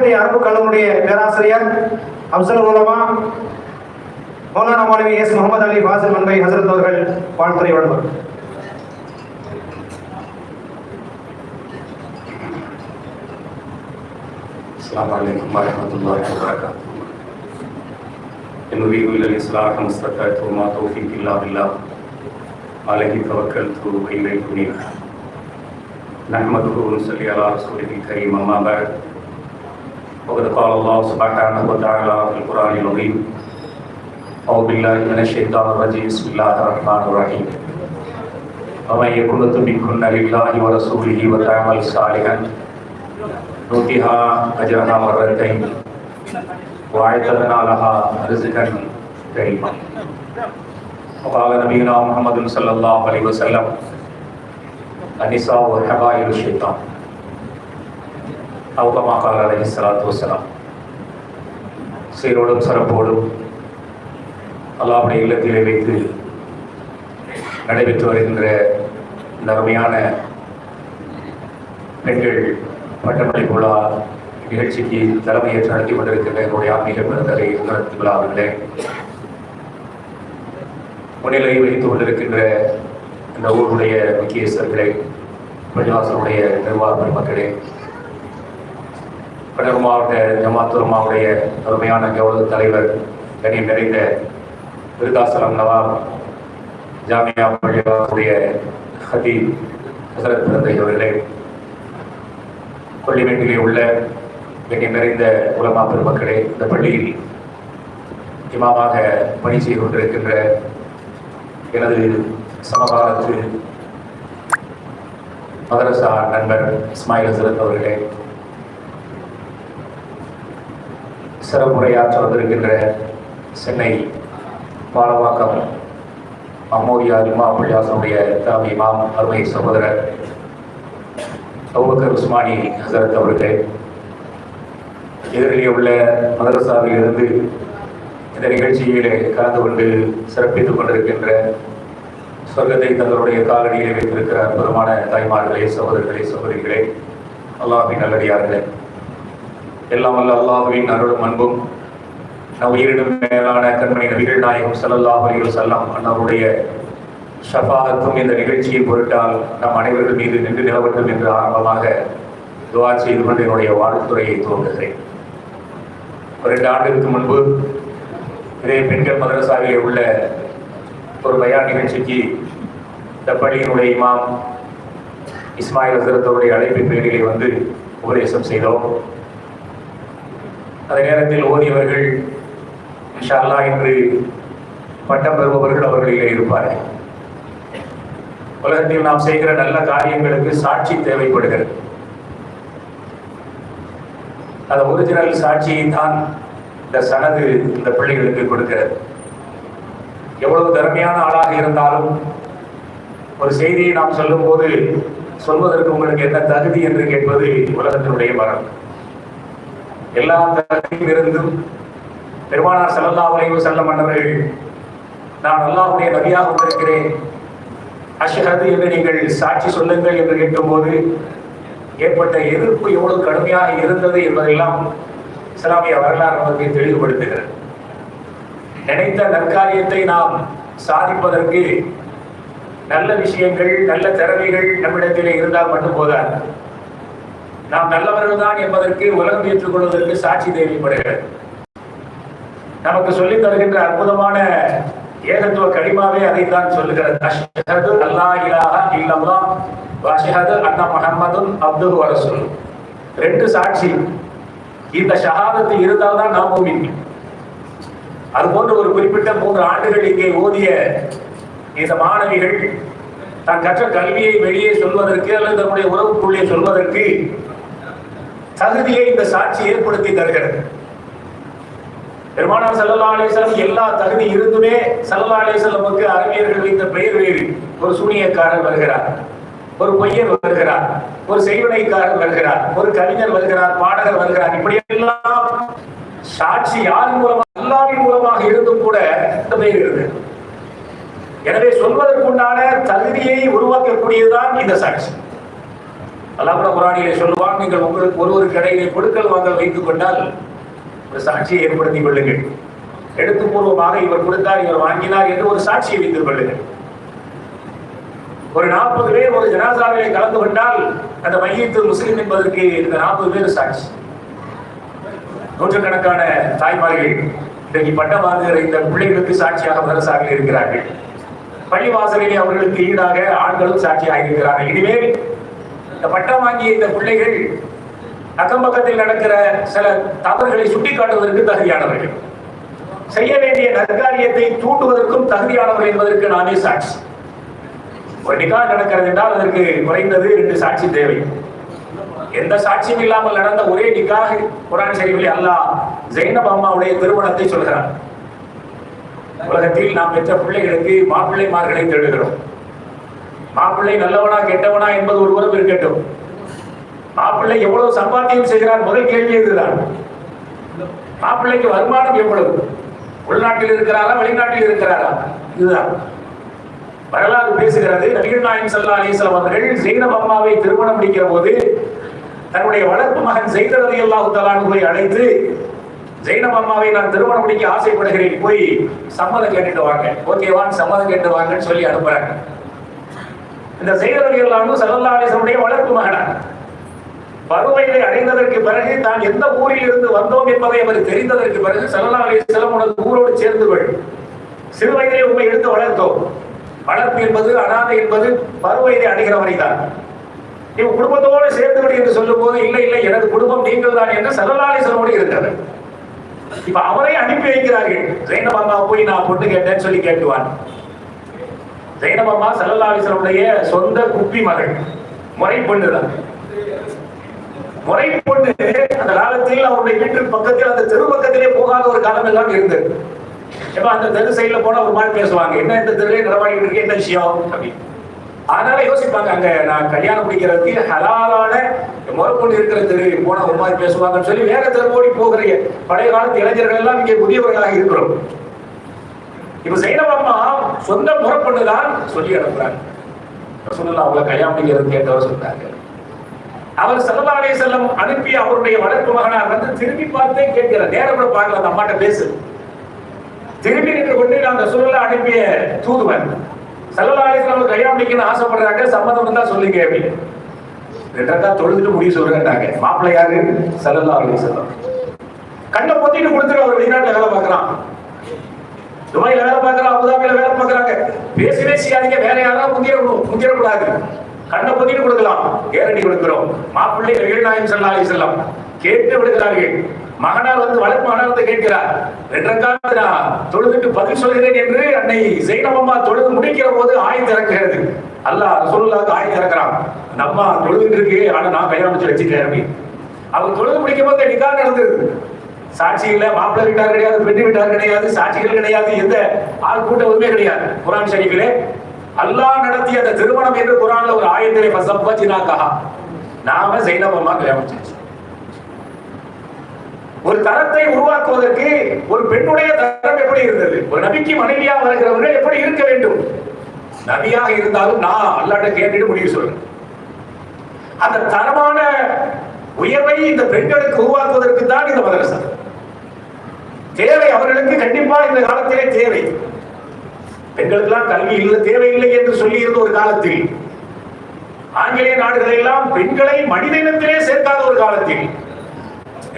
ராணிப்பேட்டை அரபு கல்லூரிய பேராசிரியர் அப்சல் உலமா மௌலானா மௌலவி எஸ் முகமது அலி ஃபாசில் மன்பை ஹசரத் அவர்கள் வாழ்த்துறை வழங்குவார் السلام عليكم ورحمة الله وبركاته إن أريد إلا الإصلاح ما استطعت وما توفيقي إلا بالله عليه توكلت وإليه أنيب نحمده ونصلي على رسوله الكريم أما بعد وقد قال الله سبحانه وتعالى في القرآن العظيم أعوذ بالله من الشيطان الرجيم بسم الله الرحمن الرحيم ومن يقنط منكن لله ورسوله وتعمل صالحا نؤتها أجرها مرتين وأعتدنا لها رزقا كريما وقال نبينا محمد صلى الله عليه وسلم النساء حبائل الشيطان அவுகமா கால அலஹி சலாத்து வசலாம் சீரோடும் சிறப்போடும் அல்லாவுடைய இல்லத்திலே வைத்து நடைபெற்று வருகின்ற இந்த அருமையான பெண்கள் பட்டமளிப்பு நிகழ்ச்சிக்கு தலைமையேற்று நடத்தி கொண்டிருக்கின்ற என்னுடைய ஆன்மீக பெருந்தலை இருந்தரத்து விழா அவர்களே முன்னிலை வைத்துக் கொண்டிருக்கின்ற இந்த ஊருடைய முக்கியஸ்தர்களே பஞ்சாசனுடைய நிர்வாக பெருமக்களே கடலூர் மாவட்ட ஜமாத்துருமாவுடைய அருமையான கௌரவ தலைவர் கணியம் நிறைந்த விருதாசலம் நவாப் ஜாமியா பள்ளிவாசலுடைய ஹதி ஹசரத் பிறந்தை அவர்களே கொல்லிமேட்டிலே உள்ள கண்ணியம் நிறைந்த உலமா பெருமக்களே இந்த பள்ளியில் இமாமாக பணி செய்து கொண்டிருக்கின்ற எனது சமகாலத்து மதரசா நண்பர் இஸ்மாயில் ஹசரத் அவர்களே சிறப்புரையாற்ற வந்திருக்கின்ற சென்னை பாலவாக்கம் அம்மோரியா இமா பள்ளியாசனுடைய தாமி இமாம் அருமை சகோதரர் அவுபக்கர் உஸ்மானி ஹசரத் அவர்களே எதிரிலே உள்ள மதரசாவில் இருந்து இந்த நிகழ்ச்சியிலே கலந்து கொண்டு சிறப்பித்துக் கொண்டிருக்கின்ற சொர்க்கத்தை தங்களுடைய காலடியிலே வைத்திருக்கிற அற்புதமான தாய்மார்களே சகோதரர்களே சகோதரிகளே அல்லாஹின் நல்லடியார்களே. எல்லாம் வல்ல அல்லாஹுவின் அருளும் அன்பும் நம் உயிரினும் மேலான கண்மணி நபிகள் நாயகம் ஸல்லல்லாஹு அலிகள் சல்லாம் அண்ணாவுடைய ஷஃபாகத்தும் இந்த நிகழ்ச்சியை பொருட்டால் நம் அனைவர்கள் மீது நின்று நிலவட்டும் என்று ஆரம்பமாக துவா செய்து கொண்டு என்னுடைய வாழ்த்துறையை துவங்குகிறேன். ஒரு ரெண்டு ஆண்டுகளுக்கு முன்பு இதே பெண்கள் மதரசாவிலே உள்ள ஒரு பயான் நிகழ்ச்சிக்கு இந்த பள்ளியினுடைய இமாம் இஸ்மாயில் ஹசரத் அவருடைய அழைப்பின் பேரிலே வந்து உபதேசம் செய்தோம். அந்த நேரத்தில் ஓதியவர்கள் இன்ஷா அல்லாஹ் என்று பட்டம் பெறுபவர்கள் அவர்களிலே இருப்பார்கள். உலகத்தில் நாம் செய்கிற நல்ல காரியங்களுக்கு சாட்சி தேவைப்படுகிறது. அந்த ஒரிஜினல் சாட்சியை தான் இந்த சனது இந்த பிள்ளைகளுக்கு கொடுக்கிறது. எவ்வளவு திறமையான ஆளாக இருந்தாலும் ஒரு செய்தியை நாம் சொல்லும்போது சொல்வதற்கு உங்களுக்கு என்ன தகுதி என்று கேட்பது உலகத்தினுடைய மரம் எல்லா தகுதியும் இருந்தும் பெருமானார் செல்லல்லா உலகம் செல்ல மன்னர்கள் நான் அல்லாவுடைய நபியாக வந்திருக்கிறேன். அஷ்ஹது என்று நீங்கள் சாட்சி சொல்லுங்கள் என்று கேட்கும்போது ஏற்பட்ட எதிர்ப்பு எவ்வளவு கடுமையாக இருந்தது என்பதெல்லாம் இஸ்லாமிய வரலாறு நமக்கு தெளிவுபடுத்துகிறது. நினைத்த நற்காரியத்தை நாம் சாதிப்பதற்கு நல்ல விஷயங்கள் நல்ல திறமைகள் நம்மிடத்திலே இருந்தால் மட்டும் போதாது. நாம் நல்லவர்கள் தான் என்பதற்கு உலகம் ஏற்றுக்கொள்வதற்கு சாட்சி தேவைப்படுகிறது. நமக்கு சொல்லித் தருகின்ற அற்புதமான ஏகத்துவ கடிமாவே அதைத்தான் சொல்லுகிறது. அஷ்ஹது அல்லா இலாஹ இல்லல்லாஹ் வ அஷ்ஹது அன்ன முஹம்மதுன் அப்துஹு ரெண்டு சாட்சி. இந்த ஷஹாதத்து இருந்தால் தான் நாம் மூமின். அது போன்ற ஒரு குறிப்பிட்ட மூன்று ஆண்டுகள் இங்கே ஓதிய இந்த மாணவிகள் தான் கற்ற கல்வியை வெளியே சொல்வதற்கு அல்லது தன்னுடைய உறவுக்குள்ளே சொல்வதற்கு தகுதியை இந்த சாட்சி ஏற்படுத்தி தருகிறது. பெருமானார் சல்லல்லா அலிசல்லம் எல்லா தகுதி இருந்துமே சல்லல்லா அலிசல்லமுக்கு அறிஞர்கள் இந்த பெயர் வேறு. ஒரு சூனியக்காரர் வருகிறார் ஒரு பொய்யர் வருகிறார் ஒரு செய்வனைக்காரர் வருகிறார் ஒரு கவிஞர் வருகிறார் பாடகர் வருகிறார். இப்படி எல்லாம் சாட்சி யார் மூலமாக அல்லாவின் மூலமாக இருந்தும் கூட இந்த பெயர் இருக்கு. எனவே சொல்வதற்குண்டான தகுதியை உருவாக்கக்கூடியதுதான் இந்த சாட்சி. அல்லாஹ் கூட குரானிலே சொல்லுவான் நீங்கள் உங்களுக்கு ஒரு கடையிலே கொடுக்கல் வாங்க வைத்துக் கொண்டால் ஒரு சாட்சியை ஏற்படுத்திக் கொள்ளுங்கள். எழுத்துப்பூர்வமாக இவர் கொடுத்தார் இவர் வாங்கினார் என்று ஒரு சாட்சியை வைத்துக் கொள்ளுங்கள். ஒரு நாற்பது பேர் ஒரு ஜனாசாவிலே கலந்து கொண்டால் அந்த மையத்து முஸ்லிம் என்பதற்கு இந்த நாற்பது பேர் சாட்சி. நூற்றுக்கணக்கான தாய்மார்கள் இன்றைக்கு பட்டம் வாங்குகிற இந்த பிள்ளைகளுக்கு சாட்சியாக மதரசாவில் இருக்கிறார்கள். பள்ளிவாசலிலே அவர்களுக்கு ஈடாக ஆண்களும் சாட்சியாக இருக்கிறார்கள் இனிமேல் இந்த பட்டம் வாங்கிய இந்த பிள்ளைகள் அக்கம்பக்கத்தில் நடக்கிற சில தவறுகளை சுட்டிக்காட்டுவதற்கு தகுதியானவர்கள். செய்ய வேண்டிய நற்காரியத்தை தூண்டுவதற்கும் தகுதியானவர்கள் என்பதற்கு நானே சாட்சி. ஒரு நிகா நடக்கிறது என்றால் அதற்கு குறைந்தது ரெண்டு சாட்சி தேவை. எந்த சாட்சியும் இல்லாமல் நடந்த ஒரே நிக்காக குரான் ஷரீஃபில் அல்லாஹ் ஜெயினப் அம்மாவுடைய திருமணத்தை சொல்கிறார் உலகத்தில் நாம் பெற்ற பிள்ளைகளுக்கு மாப்பிள்ளைமார்களை தேடுகிறோம். மாப்பிள்ளை நல்லவனா கெட்டவனா என்பது ஒரு புறம் இருக்கட்டும். மாப்பிள்ளை எவ்வளவு சம்பாத்தியம் செய்கிறார்? முதல் கேள்வி இதுதான். மாப்பிள்ளைக்கு வருமானம் எவ்வளவு? உள்நாட்டில் இருக்கிறாரா வெளிநாட்டில் இருக்கிறாரா? இதுதான். வரலாறு பேசுகிறது. நபிகள் நாயகம் சல்லா அலிஸ்லாம் அவர்கள் ஜெயினப் அம்மாவை திருமணம் முடிக்கிற போது தன்னுடைய வளர்ப்பு மகன் ஜெயிதர் அலி அல்லாஹு தலானுகளை அழைத்து ஜெயினப் அம்மாவை நான் திருமணம் முடிக்க ஆசைப்படுகிறேன். போய் சம்மதம் கேட்டுட்டு வாங்க. ஓகேவான் சம்மதம் கேட்டு வாங்கன்னு சொல்லி அனுப்புறாங்க. இந்த ஜெயிதர் அலி வளர்ப்பு மகனார். பருவையை அடைந்ததற்கு பிறகு தான் எந்த ஊரில் இருந்து வந்தோம் என்பதை அவர் தெரிந்ததற்கு பிறகு சல்லா அலிஸ்லாம் உனது ஊரோடு சேர்ந்து கொள் சிறு வயதிலே உண்மை எடுத்து வளர்த்தோம். வளர்ப்பு என்பது அனாதை என்பது பருவத்தை அடைகிறவரை தான். இவன் குடும்பத்தோடு சேர்ந்து விடு என்று சொல்லும் போது இல்லை இல்லை எனது குடும்பம் நீங்கள் தான் என்று சல்லலாலேசனோடு இருந்தது. இப்ப அவரை அனுப்பி வைக்கிறார்கள். ஜெயினப் போய் நான் பொண்ணு கேட்டேன்னு சொல்லி கேட்டுவான். ஜெயினப் செல்லல்லாவிசனுடைய சொந்த குப்பி மகள் முறை பொண்ணுதான். அந்த காலத்தில் அவருடைய வீட்டு பக்கத்தில் அந்த தெரு பக்கத்திலே போகாத ஒரு காலம் எல்லாம் இருந்தது. எப்ப அந்த தெரு சைடுல போனா ஒரு மாதிரி பேசுவாங்க. என்ன இந்த தெருலே நடமாடிட்டு இருக்கு என்ன விஷயம்? அப்படின்னு. அதனால யோசிப்பாங்க அங்க நான் கல்யாணம் முடிக்கிறதுக்கு ஹலாலான முறைப்பொண்ணு இருக்கிற தெரு போனா ஒரு மாதிரி பேசுவாங்கன்னு சொல்லி வேற தெரு போகிற பழைய காலத்து இளைஞர்கள் எல்லாம் இங்கே முதியவர்களாக இருக்கிறோம். இப்ப சைனப் அம்மா சொந்த முறைப்பண்ணுதான் சொல்லி அனுப்புறாங்க. சொல்லலாம் அவளை கல்யாணம் கேட்டவர் சொல்றாங்க. அவர் சல்லா செல்லம் அனுப்பி அவருடைய வளர்ப்பு மகனார் வந்து திரும்பி பார்த்தே கேட்கிற நேரம் கூட பார்க்கல அந்த அம்மாட்ட பேசு. திரும்பி நின்று கொண்டு நான் ரசூலுல்லாஹ் அனுப்பிய தூதுவன். சல்லல்லாஹு செல்லம் வஸல்லம் கல்யாணம் முடிக்கணும்னு ஆசைப்படுறாங்க சம்மதம் இருந்தா சொல்லுங்க அப்படின்னு ரெண்டக்கா தொழுதுட்டு முடிவு சொல்றேன்டாங்க மாப்பிள்ளை யாரு? சல்லல்லாஹு அலைஹி செல்லம் கண்ணை பொத்திட்டு கொடுத்துட்டு அவர் வெளிநாட்டுல வேலை பார்க்கறான். துபாயில வேலை பார்க்கறாங்க அபுதாபியில வேலை பார்க்கறாங்க. பேசி பேசியாதீங்க வேற யாராவது முந்திர கூடாது கண்ணை பொத்திட்டு கொடுக்கலாம். கேரண்டி கொடுக்கிறோம். மாப்பிள்ளை நபிகள் நாயகம் ஸல்லல்லாஹு கேட்டு விடுகிறார்கள். மகனார் வந்து வளர்ப்பு மகனார் கேட்கிறார். ரெண்டரைக்காக தொழுதுட்டு பதில் சொல்கிறேன் என்று அன்னை ஜெயினபம்மா தொழுது முடிக்கிற போது ஆய் திறக்கிறது. அல்லாஹ் ரசூலுல்லாஹ்க்கு ஆய் திறக்கிறான். நம்ம அம்மா தொழுதுட்டு இருக்கு ஆனா நான் கையாமிச்சு வச்சுட்டேன் அப்படின்னு. அவர் தொழுது முடிக்கும் போது நிக்கா நடந்தது சாட்சியில இல்ல மாப்பிள்ளை வீட்டார் கிடையாது பெண்ணு வீட்டார் கிடையாது சாட்சிகள் கிடையாது எந்த ஆள் கூட்டமுமே கிடையாது. குரான் ஷரீஃபிலே அல்லாஹ் நடத்திய அந்த திருமணம் என்று குரான்ல ஒரு ஆயத்திலே பசப்பச்சினாக்கா நாம ஜெயினப் கல்யாணம் ஒரு தரத்தை உருவாக்குவதற்கு ஒரு பெண்ணுடைய தரம் எப்படி இருந்தது? ஒரு நபிக்கு மனைவியா வருகிறவர்கள் எப்படி இருக்க வேண்டும்? நபியாக இருந்தாலும் நான் அல்லாட்ட கேட்டுட்டு முடிவு சொல்றேன். அந்த தரமான உயர்வை இந்த பெண்களுக்கு உருவாக்குவதற்கு தான் இந்த மதரசா தேவை அவர்களுக்கு கண்டிப்பா இந்த காலத்திலே தேவை. பெண்களுக்கெல்லாம் கல்வி இல்லை தேவையில்லை என்று சொல்லி இருந்த ஒரு காலத்தில் ஆங்கிலேய நாடுகளை எல்லாம் பெண்களை மனித இனத்திலே சேர்க்காத ஒரு காலத்தில்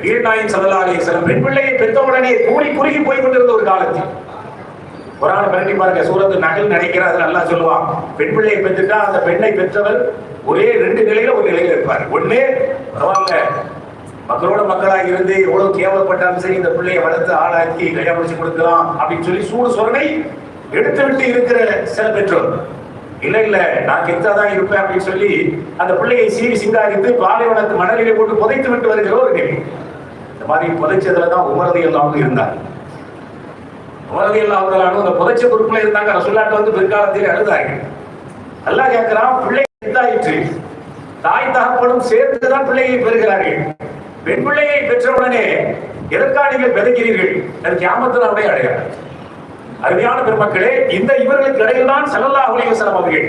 வீரநாயின் சல்லா சில பெண் பிள்ளையை பெற்றவுடனே கூலி குறுகி போய் கொண்டிருந்த ஒரு காலத்தில். குரான பரட்டி பாருங்க சூரத்து நகல் நினைக்கிறார் நல்லா சொல்லுவான். பெண் பிள்ளையை பெற்றுட்டா அந்த பெண்ணை பெற்றவர் ஒரே ரெண்டு நிலையில ஒரு நிலையில இருப்பார். ஒண்ணு பரவாயில்ல மக்களோட மக்களாக இருந்து எவ்வளவு கேவலப்பட்டாலும் சரி இந்த பிள்ளையை வளர்த்து ஆளாக்கி கல்யாணம் முடிச்சு கொடுக்கலாம் அப்படின்னு சொல்லி சூடு சொரணை எடுத்து விட்டு இருக்கிற சில பெற்றோர். இல்ல இல்ல நான் கெத்தாதான் இருப்பேன் அப்படின்னு சொல்லி அந்த பிள்ளையை சீவி சிங்காரித்து பாலைவனத்து மணலிலே போட்டு புதைத்து விட்டு வருகிற ஒரு இந்த மாதிரி புதைச்சதுல தான் உமரதி எல்லாம் இருந்தார். உமரதி எல்லாம் அந்த புதைச்ச பொறுப்புல இருந்தாங்க. ரசுல்லாட்ட வந்து பிற்காலத்தில் அழுதார்கள். அல்லாஹ் கேட்கிறான் பிள்ளை எத்தாயிற்று தாய் தகப்பனும் சேர்த்துதான் பிள்ளையை பெறுகிறார்கள். பெண் பிள்ளையை பெற்றவுடனே எதற்காக நீங்கள் விதைக்கிறீர்கள்? அது கியாமத்தில் அவருடைய அடையாளம். அருமையான பெருமக்களே இந்த இவர்களுக்கு இடையில் தான் செல்லல்லா அலைஹி வஸல்லம் அவர்கள்.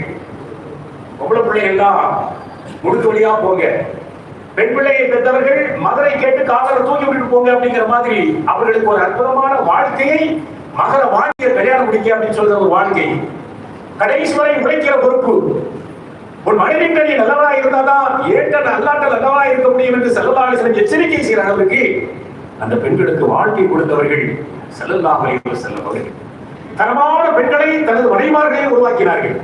பொம்பளை பிள்ளை எல்லாம் முடுக்கு வழியா போங்க. பெண் பிள்ளையை பெற்றவர்கள் மகரை கேட்டு காதலை தூக்கி விட்டுட்டு போங்க அப்படிங்கிற மாதிரி அவர்களுக்கு ஒரு அற்புதமான வாழ்க்கையை மகர வாழ்க்கையை கல்யாணம் முடிக்க அப்படின்னு சொல்ற ஒரு வாழ்க்கை. கடைசி வரை உழைக்கிற பொறுப்பு. உன் மனைவிட்ட நீ நல்லவா இருந்தாதான் ஏற்ற நல்லாட்ட நல்லவா இருக்க முடியும் என்று செல்லல்லாஹு எச்சரிக்கை செய்கிற அளவுக்கு அந்த பெண்களுக்கு வாழ்க்கை கொடுத்தவர்கள் செல்லல்லாஹு அலைஹி செல்லும் அவர்கள். தரமான பெண்களை தனது மனைமார்களை உருவாக்கினார்கள்.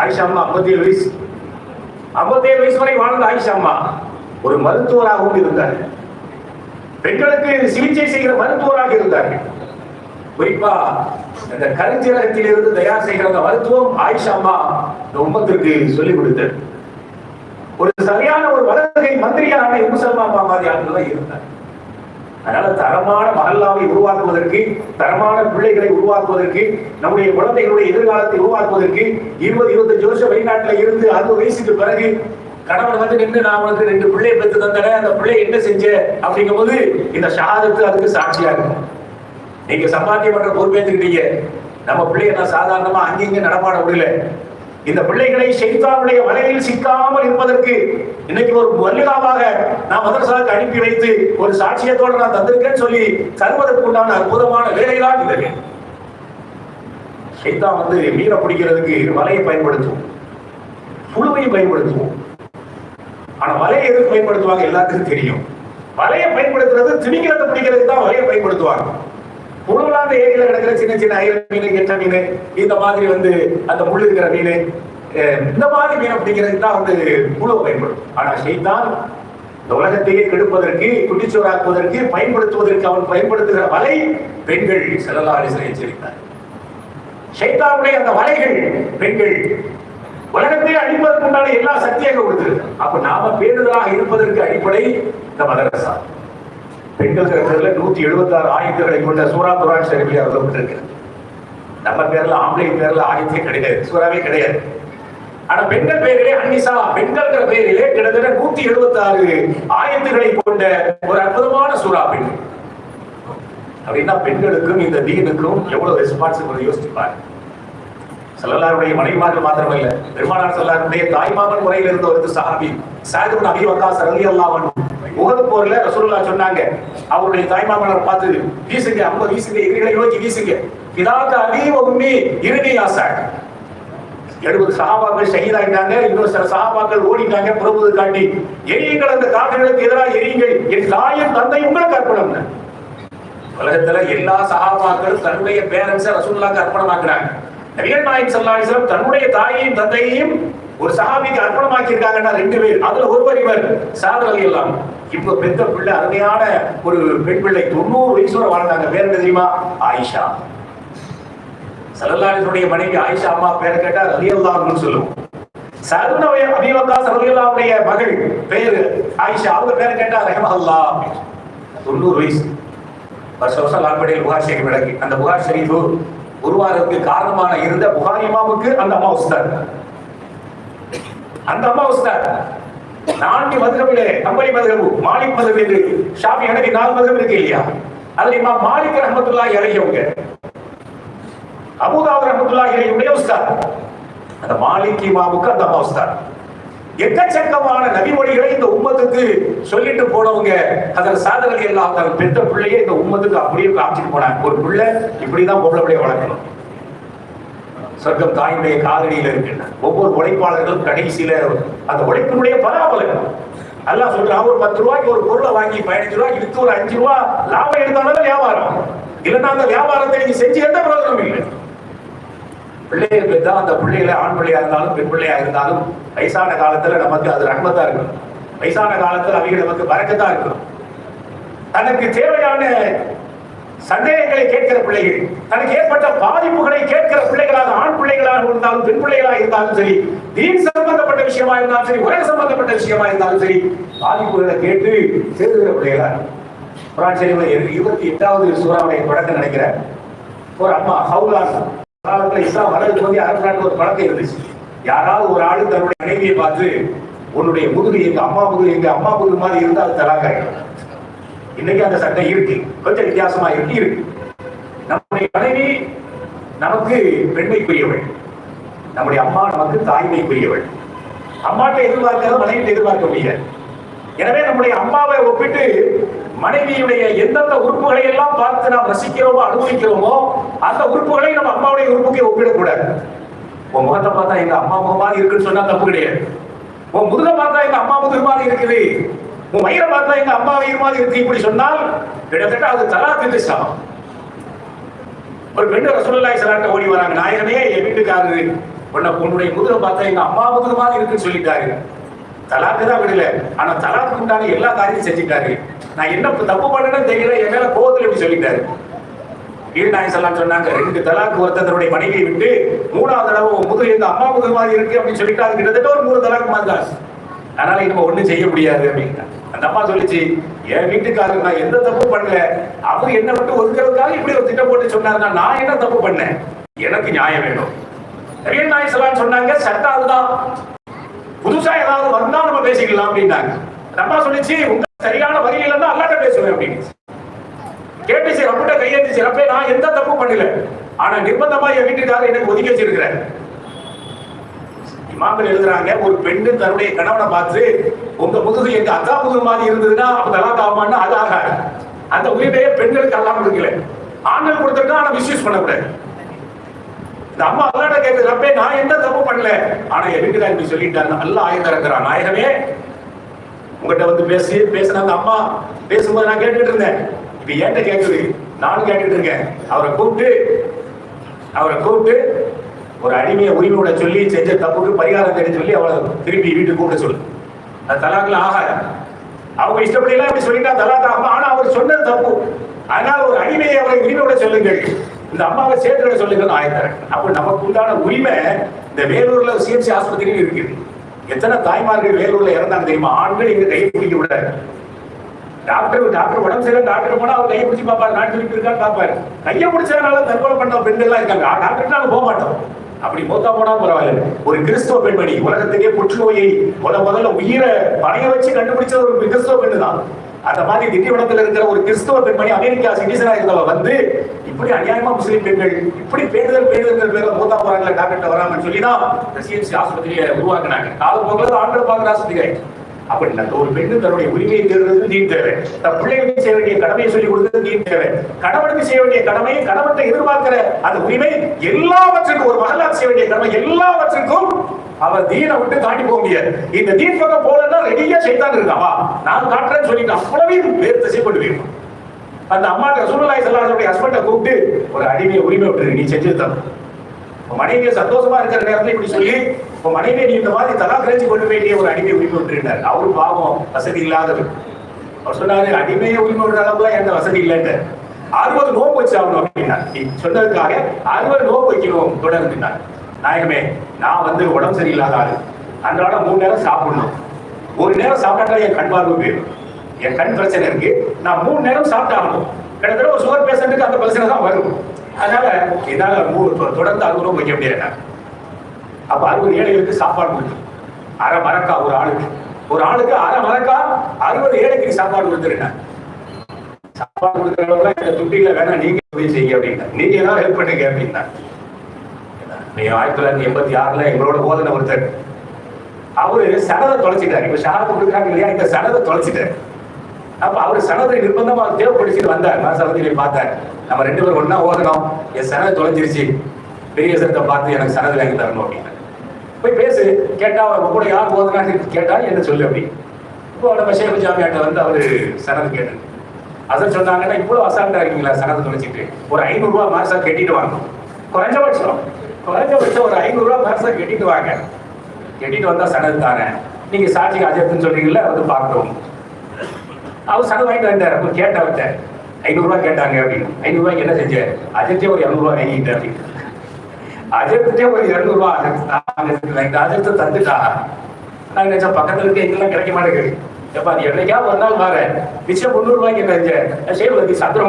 ஆயிஷா அம்மா ஐம்பத்தி ஏழு வயசு. ஐம்பத்தி ஏழு வயசு வரை வாழ்ந்த ஆயிஷா அம்மா ஒரு மருத்துவராகவும் இருந்தார். பெண்களுக்கு சிகிச்சை செய்கிற மருத்துவராக இருந்தார்கள் குறிப்பா இந்த கருஞ்சீரகத்தில் இருந்து தயார் செய்கிற அந்த மருத்துவம் ஆயிஷா அம்மா இந்த உம்மத்திற்கு சொல்லிக் கொடுத்தது. ஒரு சரியான ஒரு வலதுகை மந்திரியான முசல்மா அம்மா மாதிரி ஆட்கள் தான் இருந்தார். அதனால தரமான மகல்லாவை உருவாக்குவதற்கு தரமான பிள்ளைகளை உருவாக்குவதற்கு நம்முடைய குழந்தைகளுடைய எதிர்காலத்தை உருவாக்குவதற்கு இருபது இருபத்தஞ்சு வருஷம் வெளிநாட்டில் இருந்து அறுபது வயசுக்கு பிறகு கணவன் வந்து நின்று நான் உனக்கு ரெண்டு பிள்ளையை பெற்று தந்தேன் அந்த பிள்ளை என்ன செஞ்ச? அப்படிங்கும் போது இந்த ஷஹாதத்து அதுக்கு சாட்சியா இருக்கும். நீங்க சம்பாத்தியம் பண்ற பொறுப்பேற்றுக்கிறீங்க நம்ம பிள்ளைய நான் சாதாரணமா அங்கிங்க நடமாட முடியல. இந்த பிள்ளைகளை ஷைத்தானுடைய வலையில் சிக்காமல் இருப்பதற்கு இன்னைக்கு ஒரு மல்லிகாவாக நான் மதரசாவுக்கு அனுப்பி வைத்து ஒரு சாட்சியத்தோடு நான் தந்திருக்கேன்னு சொல்லி தருவதற்கு உண்டான அற்புதமான வேலைதான் இது. ஷைத்தான் வந்து மீனை பிடிக்கிறதுக்கு வலையை பயன்படுத்துவோம். புழுவையும் பயன்படுத்துவோம். ஆனா வலையை எதுக்கு பயன்படுத்துவாங்க? எல்லாத்துக்கும் தெரியும். வலையை பயன்படுத்துறது திணிக்கிறத பிடிக்கிறதுக்கு தான் வலையை பயன்படுத்துவாங்க. புழுலாம் ஏரியில கிடக்கிற சின்ன சின்ன ஐயர் மீன் கெட்ட மீன் இந்த மாதிரி வந்து அந்த முள் இருக்கிற மீன் அஹ் இந்த மாதிரி மீன் பிடிக்கிறதுக்கு தான் வந்து முழு பயன்படும். ஆனா ஷைத்தான் இந்த உலகத்தையே கெடுப்பதற்கு குட்டிச்சோராக்குவதற்கு பயன்படுத்துவதற்கு அவன் பயன்படுத்துகிற வலை பெண்கள் செல்லலாடி எச்சரித்தார். ஷைத்தானுடைய அந்த வலைகள் பெண்கள் உலகத்தை அழிப்பதற்குண்டான எல்லா சக்தியாக கொடுத்திருக்கு அப்ப நாம பேருதலாக இருப்பதற்கு அடிப்படை இந்த மதரசா பெண்கள் திறக்கிறதுல நூத்தி எழுபத்தி ஆறு ஆயுதங்களை கொண்ட சூரா குரான் ஷரீஃபில் எழுதப்பட்டிருக்கிறது நம்ம பேர்ல ஆம்பளை பேர்ல ஆயுதே கிடையாது. சூறாவே கிடையாது. ஆனா பெண்கள் பெயரிலே அன்னிசா பெண்கள் பேரிலே கிட்டத்தட்ட நூத்தி எழுபத்தி ஆறு ஆயத்துகளை கொண்ட ஒரு அற்புதமான சூறா பெண். அப்படின்னா பெண்களுக்கும் இந்த தீனுக்கும் எவ்வளவு ரெஸ்பான்சிபிள் யோசிச்சுப்பாரு பாருங்க. செல்லல்லாருடைய மனைவிமார்கள் மாத்திரமல்ல பெருமானார் செல்லாருடைய தாய்மாமன் முறையில் இருந்த ஒரு சஹாபி சாகிபின் அபி வக்காஸ் ரலி அல்லாஹ் உகது போர்ல ரசூல்லா சொன்னாங்க அவருடைய தாய்மாமனர் பார்த்து வீசுங்க அம்ப வீசுங்க எதிரிகளை நோக்கி வீசுங்க. இதாக்க அதீவ உம்மி இறுதி ஆசாக் எழுபது சகாபாக்கள் ஷஹீதாயிட்டாங்க இன்னொரு சில சகாபாக்கள் ஓடிட்டாங்க புறமுது காட்டி எரியுங்கள் அந்த காவிர்களுக்கு எதிராக எரியுங்கள் என் தாயும் தந்தை உங்களுக்கு அர்ப்பணம். உலகத்துல எல்லா சகாபாக்களும் தன்னுடைய பேரண்ட்ஸை ரசூல்லாக்கு அர்ப்பணமாக்குறாங்க. நபிகள் நாயகம் ஸல்லல்லாஹு தன்னுடைய தாயையும் தந்தையையும் ஒரு சஹாபிக்கு அர்ப்பணமாக்கி இருக்காங்கன்னா ரெண்டு பேர். அதுல ஒருவர் இவர் சாதர் எல்லாம் இப்போ பெத்த பிள்ளை அருமையான ஒரு பெண் பிள்ளை தொண்ணூறு வயசோட வாழ்ந்தாங்க. பேர் என்ன தெரியுமா? ஆயிஷா. சல்லல்லாஹுடைய மனைவி ஆயிஷா அம்மா பேர் கேட்டா ரலியல்லாஹ்னு சொல்லுவோம் சருணவய அபிவக்கா சரலியல்லாவுடைய மகள் பேர் ஆயிஷா. அவங்க பேர் கேட்டா ரஹமஹல்லாஹ் தொண்ணூறு வயசு. வருஷ வருஷம் லால்படையில் புகார் ஷெரீஃப் நடக்கு. அந்த புகார் ஷெரீஃப் உருவாகிறதுக்கு காரணமான இருந்த புகார் இமாமுக்கு அந்த அம்மா உஸ்தார் அந்த அம்மா உஸ்தார் நான்கு மதுகபிலே கம்பளி மதுகபு மாலிக் மதுகப் என்று ஷாபி எனக்கு நாலு மதுகப் இருக்கு இல்லையா? அதில் இமா மாலிக் ரஹமத்துல்லா இறங்கியவங்க அபூதாவுத் ரஹமத்துல்லா இறங்கியுடைய உஸ்தாத். அந்த மாலிக் இமாமுக்கு அந்த அம்மா உஸ்தாத். எக்கச்சக்கமான நபிமொழிகளை இந்த உம்மத்துக்கு சொல்லிட்டு போனவங்க அதில் சாதனை எல்லாம் பெற்ற பிள்ளையே இந்த உம்மத்துக்கு அப்படியே காமிச்சிட்டு போனாங்க. ஒரு பிள்ளை இப்படிதான் பொம்பளை பிள்ளைய வளர்க்கணும். சொர்க்கம் தாயினுடைய காலடியில் இருக்கின்றன ஒவ்வொரு உழைப்பாளர்களும் கடைசியில அந்த உழைப்பினுடைய பராபலன் அல்லாஹ் சொல்றான் ஒரு பத்து ரூபாய்க்கு ஒரு பொருளை வாங்கி பதினஞ்சு ரூபாய் வித்து ஒரு அஞ்சு ரூபா லாபம் எடுத்தாலும் வியாபாரம். இல்லைன்னா அந்த வியாபாரத்தை நீங்க செஞ்சு எந்த பிரயோஜனம் இல்லை. பிள்ளைகளுக்கு பெற்றா அந்த பிள்ளைகளை ஆண் பிள்ளையா இருந்தாலும் பெண் பிள்ளையா இருந்தாலும் வயசான காலத்துல நமக்கு அது ரஹ்மத்தா இருக்கும். வயசான காலத்துல அவங்க நமக்கு பறக்கத்தான் இருக்கும். தனக்கு தேவையான சந்தேகங்களை கேட்கிற பிள்ளைகள் தனக்கு ஏற்பட்ட பாதிப்புகளை கேட்கிற பிள்ளைகளாக ஆண் பிள்ளைகளாக இருந்தாலும் பெண் பிள்ளைகளாக இருந்தாலும் சரி தீன் சம்பந்தப்பட்ட விஷயமா இருந்தாலும் சரி உலக சம்பந்தப்பட்ட விஷயமா இருந்தாலும் சரி பாதிப்புகளை கேட்டு சேர்த்துக்கிற பிள்ளைகளா? குரான் ஷரீஃபில் இருபத்தி எட்டாவது சூறாவை படத்தை நினைக்கிறேன் ஒரு அம்மா ஹவுலான் காலத்துல இஸ்லாம் வளர்ந்து வந்து அரபு நாட்டுல ஒரு பழக்கம் இருந்துச்சு. யாராவது ஒரு ஆளு தன்னுடைய மனைவியை பார்த்து உன்னுடைய முதுகு எங்க அம்மா முதுகு எங்க அம்மா முதுகு மாதிரி இருந்தால் அது தலாக்காயிடும். இன்னைக்கு அந்த சட்டம் இருக்கு. கொஞ்சம் வித்தியாசமா இருக்கு இருக்கு. நம்முடைய மனைவி நமக்கு பெண்மைக்குரியவள். நம்முடைய அம்மா நமக்கு தாய்மைக்குரியவள். அம்மாட்ட எதிர்பார்க்கிறத மனைவிட்டு எதிர்பார்க்க முடியாது எனவே நம்முடைய அம்மாவை ஒப்பிட்டு மனைவியுடைய எந்தெந்த உறுப்புகளை எல்லாம் பார்த்து நாம் ரசிக்கிறோமோ அனுபவிக்கிறோமோ அந்த உறுப்புகளை நம்ம அம்மாவுடைய உறுப்புக்கு ஒப்பிடக்கூடாது. உன் முகத்தை பார்த்தா எங்க அம்மா முகம் மாதிரி இருக்குன்னு சொன்னா தப்பு கிடையாது. உன் முதுகை பார்த்தா எங்க அம்மா முதுகு மாதிரி இருக்குது. உன் வயிறை பார்த்தா எங்க அம்மா வயிறு மாதிரி இருக்கு இப்படி சொன்னால் கிட்டத்தட்ட அது தலாத்துக்கு சமம். ஒரு பெண்ணு ரசூலுல்லாஹி ஸல்லல்லாஹு ஓடி வராங்க நாயகனே என் வீட்டுக்காரரு. உன்னை உன்னுடைய முதுரை பார்த்தா எங்க அம்மா முதுகு மாதிரி இருக்குன்னு சொல்லிட்டாரு. தலாக்கு தான் விடல. ஆனா தலாக்கு உண்டான எல்லா காரியம் செஞ்சுட்டாரு. நான் என்ன தப்பு பண்ணேன்னு தெரியல என் மேல கோவத்தில் இப்படி சொல்லிட்டாரு. ஈரநாயகம் சொல்லலாம் சொன்னாங்க ரெண்டு தலாக்கு ஒருத்தர் தன்னுடைய மனைவியை விட்டு மூணாவது தடவை முதல் முதுகு எங்க அம்மா முதுகு மாதிரி இருக்கு அப்படின்னு சொல்லிட்டு அது கிட்டத்தட்ட ஒரு மூணு தலாக்கு மாதிரி தான். அதனால நம்ம ஒண்ணும் செய்ய முடியாது அப்படின்னா அந்த அம்மா சொல்லிச்சு என் வீட்டுக்காரர் நான் எந்த தப்பு பண்ணல. அவர் என்ன விட்டு ஒதுக்கிறதுக்காக இப்படி ஒரு திட்டம் போட்டு சொன்னாருன்னா நான் என்ன தப்பு பண்ணேன்? எனக்கு நியாயம் வேணும். நவீன் நாயக் சொன்னாங்க சட்டம் அதுதான். புதுசா ஏதாவது வந்தா நம்ம பேசிக்கலாம் அப்படின்னாங்க. அம்மா சொல்லிச்சு உங்க சரியான வரியில இருந்தா அல்லாட்ட பேசுவேன் அப்படின்னு கேட்டுச்சு ரப்பிட்ட கையெழுத்துச்சு ரப்பே நான் எந்த தப்பு பண்ணல. ஆனா நிர்பந்தமா என் வீட்டுக்காரர் எனக்கு ஒதுக்கி வச்சிருக்கிறேன் மாப்பிள்ளை எழுதுறாங்க ஒரு பெண்ணு தன்னுடைய கணவனை பார்த்து உங்க முதுகு எங்க அக்கா முதுகு மாதிரி இருந்ததுன்னா அப்ப தலாக் ஆகுமான்னா அது ஆகாது. அந்த உரிமையை பெண்களுக்கு எல்லாம் கொடுக்கல. ஆண்கள் கொடுத்துருக்கா ஆனா மிஸ்யூஸ் பண்ணக்கூடாது. இந்த அம்மா அல்லாட கேட்குது ரப்பே நான் எந்த தப்பு பண்ணல? ஆனா என் வீட்டுக்காரர் இப்படி சொல்லிட்டாங்க? நல்ல ஆயுதம் இருக்கிறான் நாயகமே உங்ககிட்ட வந்து பேசி பேசின அந்த அம்மா பேசும்போது நான் கேட்டுட்டு இருந்தேன். இப்ப ஏன்ட்ட கேட்குது நானும் கேட்டுட்டு இருக்கேன். அவரை கூப்பிட்டு அவரை கூப்பிட்டு ஒரு அடிமையை உரிமையோட சொல்லி செஞ்ச தப்புக்கு பரிகாரம் தேடி சொல்லி அவளை திருப்பி வீட்டுக்கு கூப்பிட சொல்லு. அது தலாக்கில் ஆகாது. அவங்க இஷ்டப்படி எல்லாம் இப்படி சொல்லிட்டா தலாக் ஆகும். ஆனா அவர் சொன்னது தப்பு. அதனால ஒரு அடிமையை அவரை உரிமையோட சொல்லுங்கள். இந்த அம்மாவை சேர்த்துட சொல்லுங்கள் ஆயத்தரேன் அப்ப நமக்கு உண்டான உரிமை இந்த வேலூர்ல சிஎம்சி ஆஸ்பத்திரியில் இருக்குது எத்தனை தாய்மார்கள் வேலூர்ல இறந்தாங்க தெரியுமா? ஆண்கள் இங்க கையை பிடிக்க விடாது. டாக்டர் டாக்டர் உடம்பு சரியில்லை. டாக்டர் போனா அவர் கையை பிடிச்சி பார்ப்பாரு. நாட்டு திருப்பி இருக்கான்னு பார்ப்பாரு. கையை பிடிச்சதுனால தற்கொலை பண்ண பெண்கள் எல்லாம் இருக்காங்க. டாக்டர் நாங்க போக மாட்டோம். அப்படி மோத்தா போனா பரவாயில்ல. ஒரு கிறிஸ்துவ பெண்மணி உலகத்திலேயே புற்றுநோயை முத முதல்ல உயிரை பணைய வச்சு கண்டுபிடிச்ச ஒரு கிறிஸ்துவ பெண்ணு தான் அந்த மாதிரி திண்டிவனத்துல இருக்கிற ஒரு கிறிஸ்துவ பெண்மணி அமெரிக்கா சிட்டிசனா இருந்தவ வந்து இப்படி அநியாயமா முஸ்லீம் பெண்கள் இப்படி பேடுதல் பேடுதல் பேர்ல மூத்தா போறாங்களே டாக்டர் வராமன்னு சொல்லி தான் சிஎம்சி ஆஸ்பத்திரியை உருவாக்குனாங்க. காலப்போக்கில் ஆண்கள் பார்க்குற ஆஸ்பத்திரி ஆயிடுச்சு. அப்படி ஒரு பெண்ணு தன்னுடைய உரிமையை தேடுறது நீ தேவை தன் பிள்ளைகளுக்கு செய்ய வேண்டிய கடமையை சொல்லி கொடுத்தது நீ தேவை கணவனுக்கு செய்ய வேண்டிய கடமையை கணவன் எதிர்பார்க்கிற அந்த உரிமை எல்லாவற்றுக்கும் ஒரு மகளாக செய்ய வேண்டிய கடமை எல்லாவற்றுக்கும் அவர் தீனை விட்டு தாண்டி போக முடியாது. இந்த தீன் பக்கம் போலன்னா ரெடியா செய்தான் இருக்காமா நான் காட்டுறேன்னு சொல்லிட்டு அவ்வளவையும் வேறு திசை கொண்டு போயிருக்கும் அந்த அம்மாட்ட ரசூலுல்லாஹி ஸல்லல்லாஹு ஹஸ்பண்டை ஹஸ்பண்ட கூப்பிட்டு ஒரு அடிமையை உரிமை விட்டுருக்கு நீ செஞ்சு தரணும் மனைவியை சந்தோஷமா இருக்கிற நேரத்தில் இப்படி சொல்லி இப்போ மனைவியை நீ இந்த மாதிரி தலா கிரச்சி கொண்டு வேண்டிய ஒரு அடிமை உரிமை விட்டுருந்தார் அவரும் பாவம் வசதி இல்லாதவர். அவர் சொன்னாரு அடிமையை உரிமை விடுற அளவுக்கு எந்த வசதி இல்லைன்னு அறுபது நோம்பு வச்சு ஆகணும் அப்படின்னா நீ சொன்னதுக்காக அறுபது நோம்பு வைக்கணும் தொடர்ந்துனார் நாயகமே நான் வந்து உடம்பு சரியில்லாத ஆளு. அன்றாட மூணு நேரம் சாப்பிடணும். ஒரு நேரம் சாப்பிட்டாலே என் கண் பார்வை போயிடும். என் கண் பிரச்சனை இருக்கு. நான் மூணு நேரம் சாப்பிட்டாகணும். கிட்டத்தட்ட ஒரு சுகர் பேஷண்ட்டுக்கு அந்த பிரச்சனை தான் வரும். அதனால என்னால மூணு தொ- தொடர்ந்து அறுபது ரூபா வைக்க முடியாது அப்ப அறுபது ஏழைகளுக்கு சாப்பாடு கொடுத்து. அரை மரக்கா ஒரு ஆளுக்கு. ஒரு ஆளுக்கு அரை மரக்கா அறுபது ஏழைக்கு சாப்பாடு கொடுத்துருங்க சாப்பாடு கொடுக்குறவங்க இந்த துட்டியில வேணா நீங்க உதவி செய்ய அப்படின்னா. நீங்க ஏதாவது ஹெல்ப் பண்ணுங்க அப்படின்னா. நீங்க ஆயிரத்தி தொள்ளாயிரத்தி எண்பத்தி ஆறுல எங்களோட போதனை ஒருத்தர். அவரு சனதை தொலைச்சிட்டாரு. இப்ப சாரத்தை கொடுக்குறாங்க இல்லையா? இந்த சனதை தொலைச்சிட்டாரு. அப்ப அவரு சனதை நிர்பந்தமா தேவைப்படுத்தி வந்தார். நான் சனதிலே பார்த்தேன் நம்ம ரெண்டு பேரும் ஒன்னா ஓதணும் என் சனதை தொலைஞ்சிருச்சு. பெரிய சனத்தை பார்த்து எனக்கு சனது வாங்கி தரணும் அப்படின்னு. போய் பேசு. கேட்டா அவன் கூட யார் போதுனா கேட்டா என்ன சொல்லு அப்படி. இப்போ நம்ம ஷேக் ஜாமியாட்ட வந்து அவரு சனது கேட்டு அசல் சொன்னாங்கன்னா இவ்வளவு அசால்ட்டா இருக்கீங்களா சனது தொலைச்சிட்டு? ஒரு ஐநூறு ரூபா மாசா கட்டிட்டு வாங்கணும் குறைஞ்சபட்சம் குறைஞ்சபட்சம் ஒரு ஐநூறு ரூபா மாசா கட்டிட்டு வாங்க. கட்டிட்டு வந்தா சனது தானே. நீங்க சாட்சி அஜத்துன்னு சொல்றீங்கல்ல வந்து பார்க்கணும். அவர் சனது வாங்கிட்டு வந்தார். அப்போ கேட்ட வந்தார் ஐநூறு கேட்டாங்க அப்படின்னு. ஐநூறு என்ன செஞ்சார் அஜத்தே ஒரு இரநூறுவா ரூபாய் வாங்கிட்டு அப்படின்னு. அஜத்தே ஒரு இரநூறு ரூபாய் அஜத்தை தந்துட்டா. நான் நினைச்சா பக்கத்துல இருக்க எங்கெல்லாம் கிடைக்க மாட்டேங்குது. எப்ப அது என்னைக்கா ஒரு நாள் வர மிச்சம் முந்நூறு ரூபாய்க்கு என்ன செஞ்ச? சேவ் சந்திர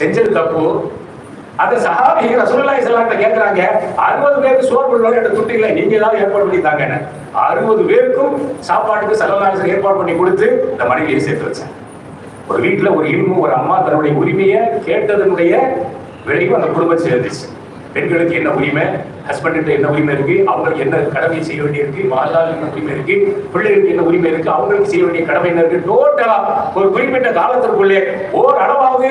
செஞ்சது தப்பு. அந்த சஹாபி ரசூல்லா ஸல்லல்லாஹு கேட்கிறாங்க அறுபது பேருக்கு சோறு போடுவாங்க என்ற துட்டு இல்லை நீங்க ஏதாவது ஏற்பாடு பண்ணி அறுபது பேருக்கும் சாப்பாட்டுக்கு சல்லல்லாஹு ஏற்பாடு பண்ணி கொடுத்து இந்த மனைவியை சேர்த்து வச்சேன். ஒரு வீட்டுல ஒரு இன்னும் ஒரு அம்மா தன்னுடைய உரிமையை கேட்டதனுடைய விளைவு அந்த குடும்பம் சேர்ந்துச்சு பெண்களுக்கு என்ன உரிமை? ஹஸ்பண்ட் என்ன உரிமை இருக்கு? அவங்களுக்கு என்ன கடமை செய்ய வேண்டியிருக்கு? வாழ்நாள் என்ன உரிமை இருக்கு? பிள்ளைகளுக்கு என்ன உரிமை இருக்கு? அவங்களுக்கு செய்ய வேண்டிய கடமை என்ன இருக்கு? டோட்டலா ஒரு குறிப்பிட்ட காலத்திற்குள்ளே ஓர் அளவாவது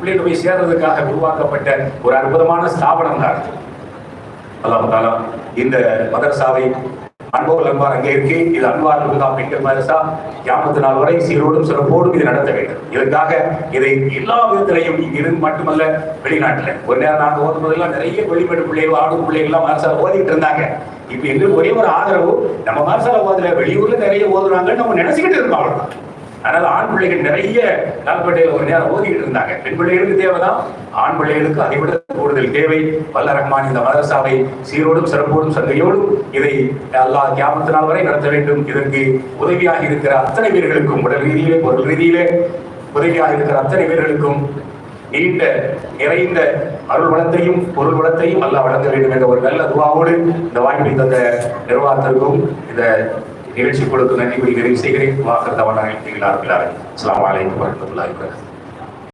பிள்ளைகள் போய் சேர்றதுக்காக உருவாக்கப்பட்ட ஒரு அற்புதமான ஸ்தாபனம் தான் அல்லாஹ் இந்த மதரசாவை அன்போல் அன்பார் அங்கே இருக்கு. இது அன்பார் இருக்குதா பெண்கள் மதரசா கியாமத்து நாள் வரை சீரோடும் சிறப்போடும் இது நடத்த வேண்டும். இதற்காக இதை எல்லா விதத்திலையும் இங்கிருந்து மட்டுமல்ல வெளிநாட்டுல. ஒரு நேரம் நாங்க ஓதும் போதெல்லாம் நிறைய வெளிநாட்டு பிள்ளைகள் ஆடும் பிள்ளைகள் எல்லாம் மதரசால ஓதிட்டு இருந்தாங்க. இப்ப எங்களுக்கு ஒரே ஒரு ஆதரவு நம்ம மதரசால ஓதல வெளியூர்ல நிறைய ஓதுறாங்கன்னு நம்ம நினைச்சுக்கிட்டு இருக்கோம் அதனால ஆண் பிள்ளைகள் நிறைய கால்பட்டையில ஒரு நேரம் ஓதிக்கிட்டு இருந்தாங்க. பெண் பிள்ளைகளுக்கு தேவைதான். ஆண் பிள்ளைகளுக்கு அதைவிட கூடுதல் தேவை. வல்ல ரஹ்மான் இந்த மதரசாவை சீரோடும் சிறப்போடும் சந்தையோடும் இதை அல்லாஹ் கியாமத்து நாள் வரை நடத்த வேண்டும். இதற்கு உதவியாக இருக்கிற அத்தனை பேர்களுக்கும் உடல் ரீதியிலே பொருள் ரீதியிலே உதவியாக இருக்கிற அத்தனை பேர்களுக்கும் நீண்ட நிறைந்த அருள் வளத்தையும் பொருள் வளத்தையும் அல்லாஹ் வழங்க வேண்டும் என்ற ஒரு நல்ல துவாவோடு இந்த வாய்ப்பை தந்த நிர்வாகத்திற்கும் இந்த நிகழ்ச்சி கொடுக்கும் நன்றி கூறி நிறைவு செய்கிறேன். வாக்கர் தவணை அஸ்லாம் வலைக்கம் வரமத்துல்லாஹி வபரகாத்துஹு.